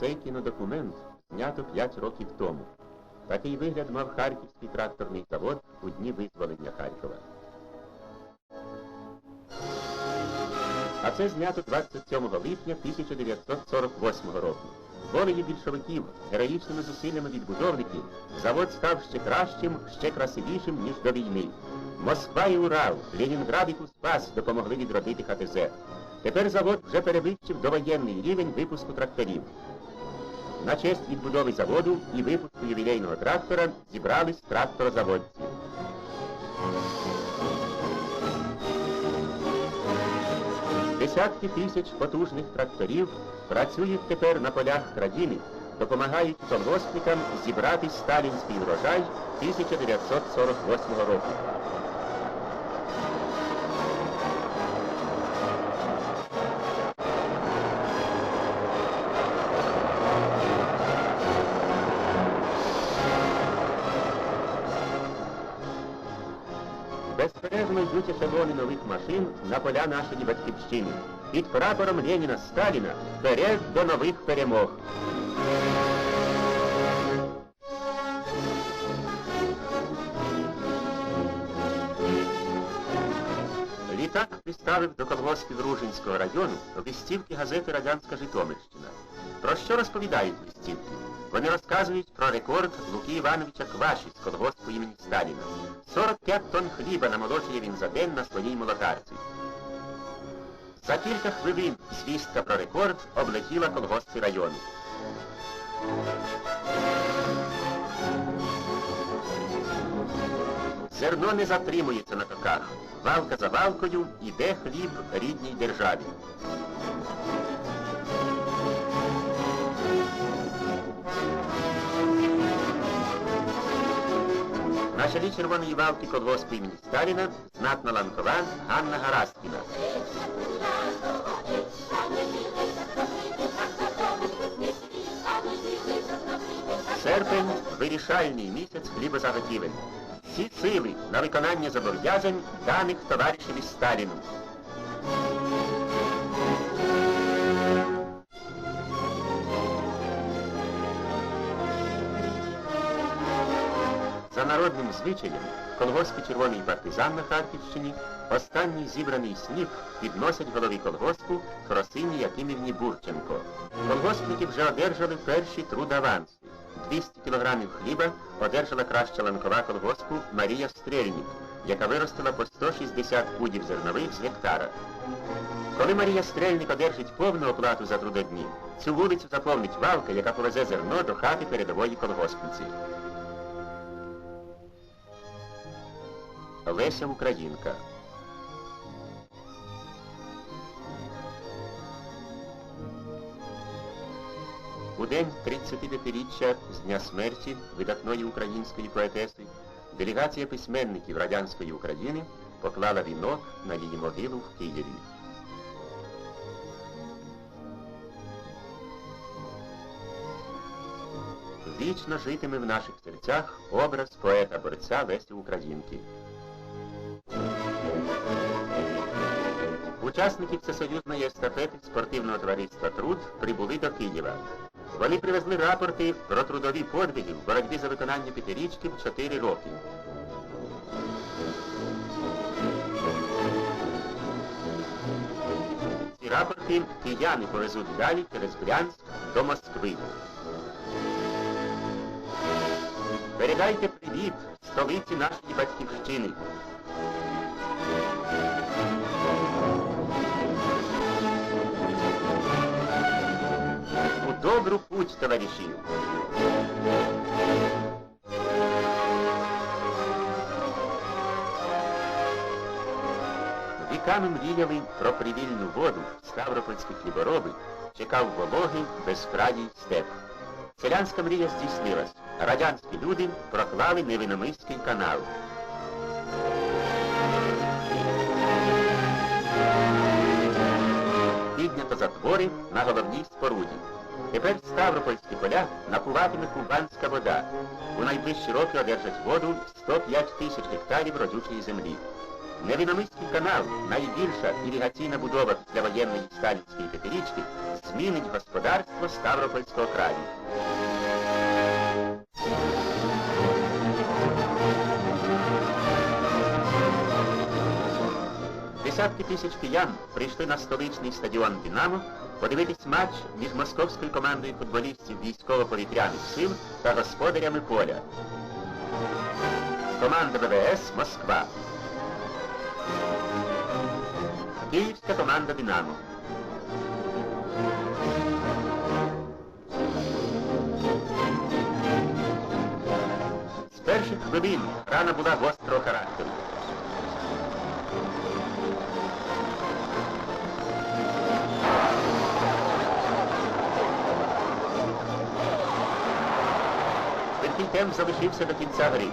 Цей кінодокумент знято 5 років тому. Такий вигляд мав Харківський тракторний завод у дні визволення Харкова. А це знято 27 липня 1948 року. Волею більшовиків, героїчними зусиллями відбудовників, завод став ще кращим, ще красивішим, ніж до війни. Москва і Урал, Ленінград і Куспас допомогли відродити ХТЗ. Тепер завод вже перевищив довоєнний рівень випуску тракторів. На честь відбудови заводу і випуску ювілейного трактора зібрались тракторозаводці. Десятки тисяч потужних тракторів працюють тепер на полях країни, допомагають колгоспникам зібрати сталінський врожай 1948 року. Йдуть ешелони нових машин на поля нашої батьківщини. Під прапором Леніна Сталіна вперед до нових перемог. Приставив до колгоспів Ружинського району листівки газети Радянська Житомирщина. Про що розповідають листівки? Вони розказують про рекорд Луки Івановича Кваші з колгоспу імені Сталіна. 45 тонн хліба намолочує він за день на своїй молотарці. За кілька хвилин звістка про рекорд облетіла колгоспи району. Зерно не затримується на токах. Валка за валкою іде хліб рідній державі. На чолі червоної валки колгоспу імені Сталіна знатна ланкова Ганна Гарасткіна. Серпень вирішальний місяць хлібозаготівель. Всі сили на виконання зобов'язань даних товаришеві Сталіну. За народним звичаєм, колгоспі Червоний партизан на Харківщині останній зібраний сніп підносять голові колгоспу Кросині Якимівні Бурченко. Колгоспники вже одержали перші трудаванси. 200 кілограмів хліба одержала краща ланкова колгоспу Марія Стрельник, яка виростила по 160 пудів зернових з гектара. Коли Марія Стрельник одержить повну оплату за трудодні, цю вулицю заповнить валка, яка повезе зерно до хати передової колгоспниці. Леся Українка. У день 35-річчя з дня смерті видатної української поетеси делегація письменників радянської України поклала вінок на її могилу в Києві. Вічно житиме в наших серцях образ поета-борця Лесі Українки. Учасники всесоюзної естафети спортивного товариства Труд прибули до Києва. Вони привезли рапорти про трудові подвиги в боротьбі за виконання п'ятирічки в 4 роки. Ці рапорти кияни повезуть далі через Брянськ до Москви. Передайте привіт столиці нашої батьківщини. Добру путь, товариші. Віками мріяли про привільну воду, ставропольські хлібороби, чекав вологий безкраїй степ. Селянська мрія здійснилась. Радянські люди проклали невиномиський канал. Піднято затвори на головній споруді. Тепер Ставропольські поля напуватиме кубанська вода. У найближчі роки одержать воду 105 тисяч гектарів родючої землі. Невиномиський канал, найбільша іригаційна будова для воєнної сталінської п'ятирічки, змінить господарство Ставропольського краю. Десятки тисяч киян прийшли на столичний стадіон Динамо подивитись матч між московською командою футболістів військово-повітряних сил та господарями поля. Команда ВВС Москва. Київська команда Динамо. З перших хвилин рана була гострого характеру. Швидкий темп залишився до кінця гри.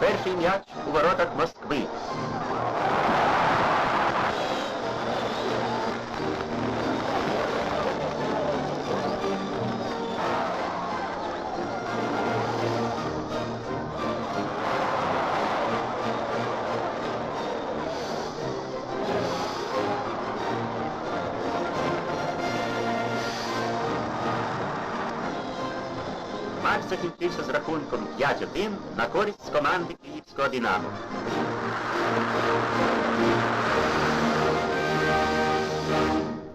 Перший м'яч у воротах Москви. Матч закінчився з рахунком 5-1 на користь команди Київського Динамо.